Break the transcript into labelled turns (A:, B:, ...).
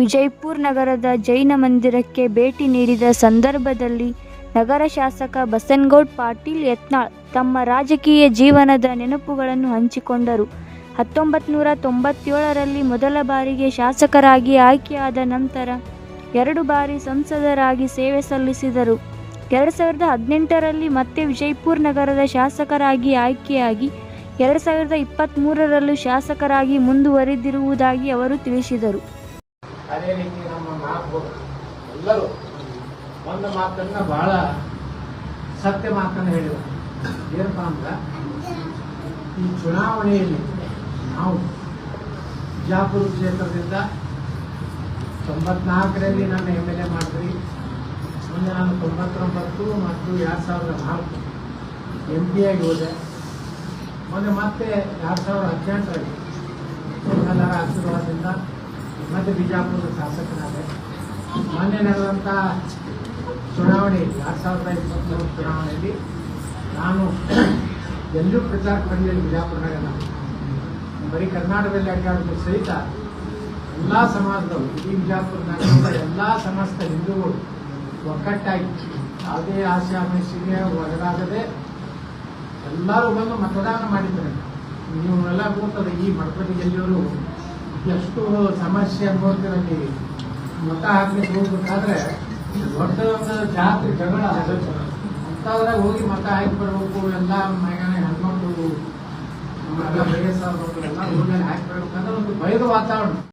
A: ವಿಜಯಪುರ ನಗರದ ಜೈನ ಮಂದಿರಕ್ಕೆ ಭೇಟಿ ನೀಡಿದ ಸಂದರ್ಭದಲ್ಲಿ ನಗರ ಶಾಸಕ ಬಸನ್ಗೌಡ್ ಪಾಟೀಲ್ ಯತ್ನಾಳ್ ತಮ್ಮ ರಾಜಕೀಯ ಜೀವನದ ನೆನಪುಗಳನ್ನು ಹಂಚಿಕೊಂಡರು. ಹತ್ತೊಂಬತ್ತು ನೂರ ತೊಂಬತ್ತೇಳರಲ್ಲಿ ಮೊದಲ ಬಾರಿಗೆ ಶಾಸಕರಾಗಿ ಆಯ್ಕೆಯಾದ ನಂತರ ಎರಡು ಬಾರಿ ಸಂಸದರಾಗಿ ಸೇವೆ ಸಲ್ಲಿಸಿದರು. ಎರಡು ಸಾವಿರದ ಹದಿನೆಂಟರಲ್ಲಿ ಮತ್ತೆ ವಿಜಯಪುರ ನಗರದ ಶಾಸಕರಾಗಿ ಆಯ್ಕೆಯಾಗಿ ಎರಡು ಸಾವಿರದ ಇಪ್ಪತ್ತ್ಮೂರರಲ್ಲೂ ಶಾಸಕರಾಗಿ ಮುಂದುವರಿದಿರುವುದಾಗಿ ಅವರು ತಿಳಿಸಿದರು.
B: ಅದೇ ರೀತಿ ನಮ್ಮ ಮಾತು. ಎಲ್ಲರೂ ಒಂದು ಮಾತನ್ನ ಬಹಳ ಸತ್ಯ ಮಾತನ್ನು ಹೇಳಿದ್ರು ಏನಪ್ಪ ಅಂದ್ರೆ, ಈ ಚುನಾವಣೆಯಲ್ಲಿ ನಾವು ಬಿಜಾಪುರ ಕ್ಷೇತ್ರದಿಂದ ತೊಂಬತ್ನಾಲ್ಕರಲ್ಲಿ ನನ್ನ ಎಂ ಎಲ್ ಎ ಮಾಡಿದ್ರಿ. ಮುಂದೆ ನಾನು ತೊಂಬತ್ತೊಂಬತ್ತು ಮತ್ತು ಎರಡು ಸಾವಿರದ ನಾಲ್ಕು ಎಂ ಪಿ ಆಗಿ ಹೋದೆ. ಮೊನ್ನೆ ಮತ್ತೆ ಎರಡು ಸಾವಿರದ ಹದಿನೆಂಟರಲ್ಲಿ ಎಲ್ಲರ ಆಶೀರ್ವಾದದಿಂದ ಮತ್ತೆ ಬಿಜಾಪುರದ ಶಾಸಕನಾದೆ ಮೊನ್ನೆ ನಡೆದಂಥ ಚುನಾವಣೆಯಲ್ಲಿ ಎರಡು ಸಾವಿರದ ಇಪ್ಪತ್ತ್ಮೂರು ಚುನಾವಣೆಯಲ್ಲಿ ನಾನು ಎಲ್ಲೂ ಪ್ರಚಾರ ಮಾಡಿದಲ್ಲಿ ಬಿಜಾಪುರದಾಗ ಬರೀ ಕರ್ನಾಟಕದಲ್ಲಿ ಅಡ್ಡಾಡಿದ್ರು ಸಹಿತ ಎಲ್ಲ ಸಮಾಜದವರು, ಇಡೀ ಬಿಜಾಪುರನಾಗ ಎಲ್ಲ ಸಮಸ್ತ ಹಿಂದೂಗಳು ಒಕ್ಕಟ್ಟಾಗಿ ಯಾವುದೇ ಆಸೆ ಆಮಿಷಿಗೆ ಒಳಗಾಗದೆ ಎಲ್ಲರೂ ಬಂದು ಮತದಾನ ಮಾಡಿದ್ದಾರೆ. ನೀವು ಎಲ್ಲ ಗೊತ್ತದ ಈ ಮಡಪತಿ ಗೆಲ್ಲಿಯವರು ಎಷ್ಟು ಸಮಸ್ಯೆ ಅನುಭವಿಸ್ತಿರಲ್ಲಿ ಮತ ಹಾಕ್ಲಿಕ್ಕೆ ಹೋಗ್ಬೇಕಾದ್ರೆ ದೊಡ್ಡ ಒಂದು ಜಾತ್ರೆ, ಜಗಳ ಅಂಥದ್ರಾಗ ಹೋಗಿ ಮತ ಹಾಕಿ ಎಲ್ಲ ಮೈಗಾನೆ ಹೆಣ್ಮಕ್ಳು ಎಲ್ಲ ವಯಸ್ಸಾದವರು ಎಲ್ಲ ಹೋಗಿ ಹಾಕಿ ಒಂದು ಭಯದ ವಾತಾವರಣ.